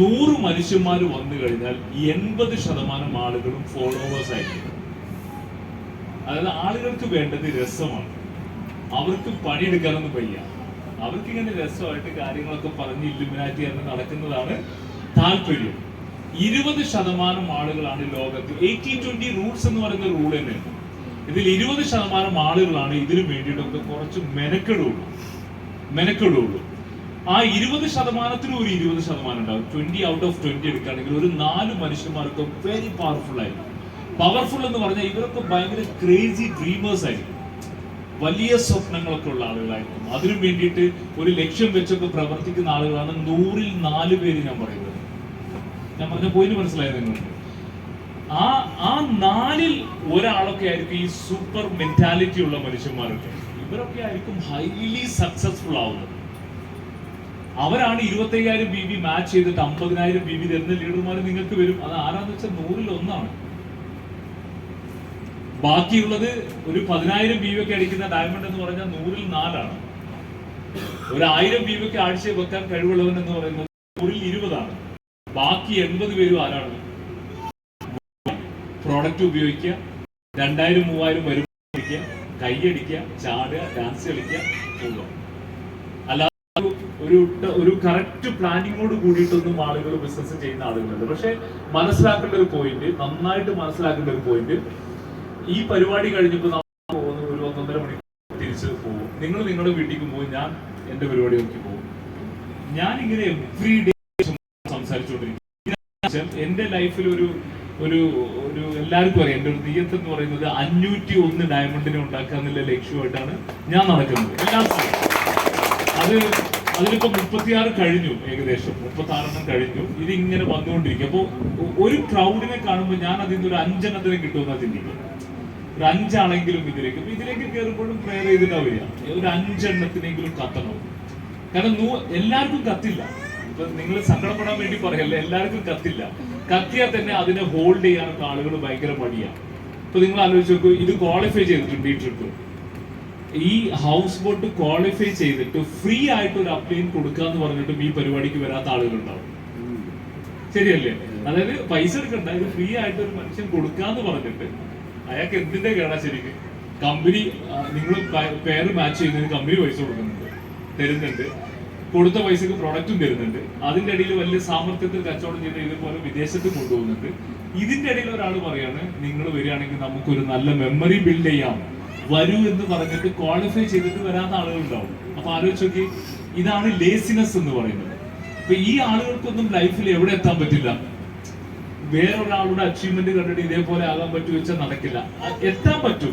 നൂറ് മനുഷ്യന്മാർ വന്നു കഴിഞ്ഞാൽ എൺപത് ശതമാനം ആളുകളും ഫോളോവേഴ്സ് ആയിരിക്കും. അതായത് ആളുകൾക്ക് വേണ്ടത് രസമാണ്. അവർക്ക് പണിയെടുക്കാനൊന്നും വയ്യ. അവർക്ക് ഇങ്ങനെ രസമായിട്ട് കാര്യങ്ങളൊക്കെ പറഞ്ഞ് ഇല്ലുമിനാറ്റി എന്ന് നടക്കുന്നതാണ് താല്പര്യം. ഇരുപത് ശതമാനം ആളുകളാണ് ലോകത്ത്. എയ്റ്റി ട്വന്റി റൂൾസ് എന്ന് പറയുന്ന റൂൾ തന്നെയാണ് ഇതിൽ ഇരുപത് ശതമാനം ആളുകളാണ് ഇതിനു വേണ്ടിയിട്ടൊക്കെ കുറച്ച് മെനക്കെടുള്ളൂ. മെനക്കെടുള്ളൂ. ആ ഇരുപത് ശതമാനത്തിനും ഒരു ഇരുപത് ശതമാനം ഉണ്ടാവും. ട്വന്റി ഔട്ട് ഓഫ് ട്വന്റി എടുക്കുകയാണെങ്കിൽ ഒരു നാല് മനുഷ്യന്മാർക്ക് വെരി പവർഫുൾ ആയിരിക്കും. പവർഫുൾ എന്ന് പറഞ്ഞാൽ ഇവരൊക്കെ ഭയങ്കര ക്രേസി ഡ്രീമേഴ്സ് ആയിരിക്കും. വലിയ സ്വപ്നങ്ങളൊക്കെ ഉള്ള ആളുകളായിരിക്കും. അതിനു വേണ്ടിയിട്ട് ഒരു ലക്ഷ്യം വെച്ചൊക്കെ പ്രവർത്തിക്കുന്ന ആളുകളാണ് നൂറിൽ നാല് പേര് ഞാൻ പറയുന്നത്. ഞാൻ പറഞ്ഞ പോയിന്റ് മനസ്സിലായത് നിങ്ങൾക്ക്? ആ ആ നാലിൽ ഒരാളൊക്കെ ആയിരിക്കും ഈ സൂപ്പർ മെന്റാലിറ്റി ഉള്ള മനുഷ്യന്മാരൊക്കെ. ഇവരൊക്കെ ആയിരിക്കും ഹൈലി സക്സസ്ഫുൾ ആവുന്നത്. അവരാണ് ഇരുപത്തി അയ്യായിരം ബി ബി മാച്ച് ചെയ്തിട്ട് അമ്പതിനായിരം ബി ബി തരുന്ന ലീഡർമാർ നിങ്ങൾക്ക് വരും. അത് ആരാന്ന് വെച്ചാൽ നൂറിൽ ഒന്നാണ്. ബാക്കിയുള്ളത് ഒരു പതിനായിരം ബി ഒക്കെ അടിക്കുന്ന ഡയമണ്ട് എന്ന് പറഞ്ഞാൽ നൂറിൽ നാലാണ്. ഒരു ആയിരം ബി ഒക്കെ ആഴ്ച വെക്കാൻ കഴിവുള്ളവൻ എന്ന് പറയുന്നത് നൂറിൽ ഇരുപതാണ്. ബാക്കി എൺപത് പേരും ആരാണ്? പ്രോഡക്റ്റ് ഉപയോഗിക്കുക. രണ്ടായിരം മൂവായിരം വരും കൈയടിക്കുക. ചാടുക. ഡാൻസ് കളിക്കുക. അല്ലാതെ ഒരു ഒരു കറക്റ്റ് പ്ലാനിങ്ങോട് കൂടിയിട്ടൊന്നും ആളുകൾ ബിസിനസ് ചെയ്യുന്ന ആളുകളുണ്ട്. പക്ഷെ മനസ്സിലാക്കേണ്ട ഒരു പോയിന്റ് നന്നായിട്ട് മനസ്സിലാക്കേണ്ട ഒരു പോയിന്റ് ഈ പരിപാടി കഴിഞ്ഞപ്പോൾ നമ്മൾ പോകുന്ന ഒരു ഒന്നൊന്നര മണിക്കൂർ തിരിച്ച് പോകും. നിങ്ങൾ നിങ്ങളുടെ വീട്ടിലേക്ക് പോകും ഞാൻ എന്റെ പരിപാടി നോക്കി പോകും. ഞാൻ ഇങ്ങനെ എവ്രി ഡേ സംസാരിച്ചുകൊണ്ടിരിക്കും എന്റെ ലൈഫിൽ ഒരു ഒരു ഒരു എല്ലാവർക്കും അറിയാം. എന്റെ ഒരു നീയത്ത് എന്ന് പറയുന്നത് അഞ്ഞൂറ്റി ഒന്ന് ഡയമണ്ടിനെ ഉണ്ടാക്കുക എന്നുള്ള ലക്ഷ്യമായിട്ടാണ് ഞാൻ നടക്കുന്നത്. എല്ലാ അത് അതിലിപ്പോ മുപ്പത്തിയാറ് കഴിഞ്ഞു ഏകദേശം. മുപ്പത്തി ആറെണ്ണം കഴിഞ്ഞു. ഇതിങ്ങനെ വന്നുകൊണ്ടിരിക്കും. അപ്പോ ഒരു ക്രൗഡിനെ കാണുമ്പോൾ ഞാൻ അതിൽ നിന്ന് ഒരു അഞ്ചെണ്ണത്തിനെ കിട്ടുമെന്നാ ചിന്തിക്കുന്നത്. ഒരു അഞ്ചാണെങ്കിലും ഇതിലേക്ക്. ഇതിലേക്ക് കയറുമ്പോഴും പ്രെയർ ചെയ്തിട്ടാ വരിക ഒരു അഞ്ചെണ്ണത്തിനെങ്കിലും കത്തണം. കാരണം നൂ- എല്ലാവർക്കും കത്തില്ല. ഇപ്പൊ നിങ്ങൾ സങ്കടപ്പെടാൻ വേണ്ടി പറയല്ല? എല്ലാവർക്കും കത്തില്ല. കത്തിയാൽ തന്നെ അതിനെ ഹോൾഡ് ചെയ്യാനൊക്കെ ആളുകൾ ഭയങ്കര മടിയാണ് ഇപ്പൊ നിങ്ങൾ ആലോചിച്ച് നോക്കൂ ഇത് ക്വാളിഫൈ ചെയ്തിട്ടുണ്ട് ഈ ട്രിപ്പ് ഈ ഹൗസ് ബോട്ട് ക്വാളിഫൈ ചെയ്തിട്ട് ഫ്രീ ആയിട്ട് ഒരു അപ്ലൈൻ കൊടുക്കുക എന്ന് പറഞ്ഞിട്ടും ഈ പരിപാടിക്ക് വരാത്ത ആളുകളുണ്ടാവും. ശരിയല്ലേ? അതായത് പൈസ എടുക്കണ്ട ഇത് ഫ്രീ ആയിട്ട് ഒരു മനുഷ്യൻ കൊടുക്കാന്ന് പറഞ്ഞിട്ട് അയാൾക്ക് എന്തിന്റെ കേടാ ശരിക്കും? കമ്പനി നിങ്ങൾ പേര് മാച്ച് ചെയ്യുന്നതിന് കമ്പനി പൈസ കൊടുക്കുന്നുണ്ട് തരുന്നുണ്ട്. കൊടുത്ത പൈസക്ക് പ്രൊഡക്റ്റും തരുന്നുണ്ട്. അതിന്റെ ഇടയിൽ വലിയ സാമർത്ഥ്യത്തിൽ കച്ചവടം ചെയ്ത് ഇതുപോലെ വിദേശത്ത് കൊണ്ടുപോകുന്നുണ്ട്. ഇതിന്റെ ഇടയിൽ ഒരാൾ പറയാണ് നിങ്ങൾ വരികയാണെങ്കിൽ നമുക്കൊരു നല്ല മെമ്മറി ബിൽഡ് ചെയ്യാം. വരൂ എന്ന് പറഞ്ഞിട്ട് ക്വാളിഫൈ ചെയ്തിട്ട് വരാത്ത ആളുകളുണ്ടാവും. അപ്പൊ ആലോചിച്ച് നോക്കി ഇതാണ് ലേസിനെസ് എന്ന് പറയുന്നത്. അപ്പൊ ഈ ആളുകൾക്കൊന്നും ലൈഫിൽ എവിടെ എത്താൻ പറ്റില്ല. വേറൊരാളുടെ അച്ചീവ്മെന്റ് കണ്ടിട്ട് ഇതേപോലെ ആകാൻ പറ്റുമോ വെച്ചാൽ നടക്കില്ല. എത്താൻ പറ്റും.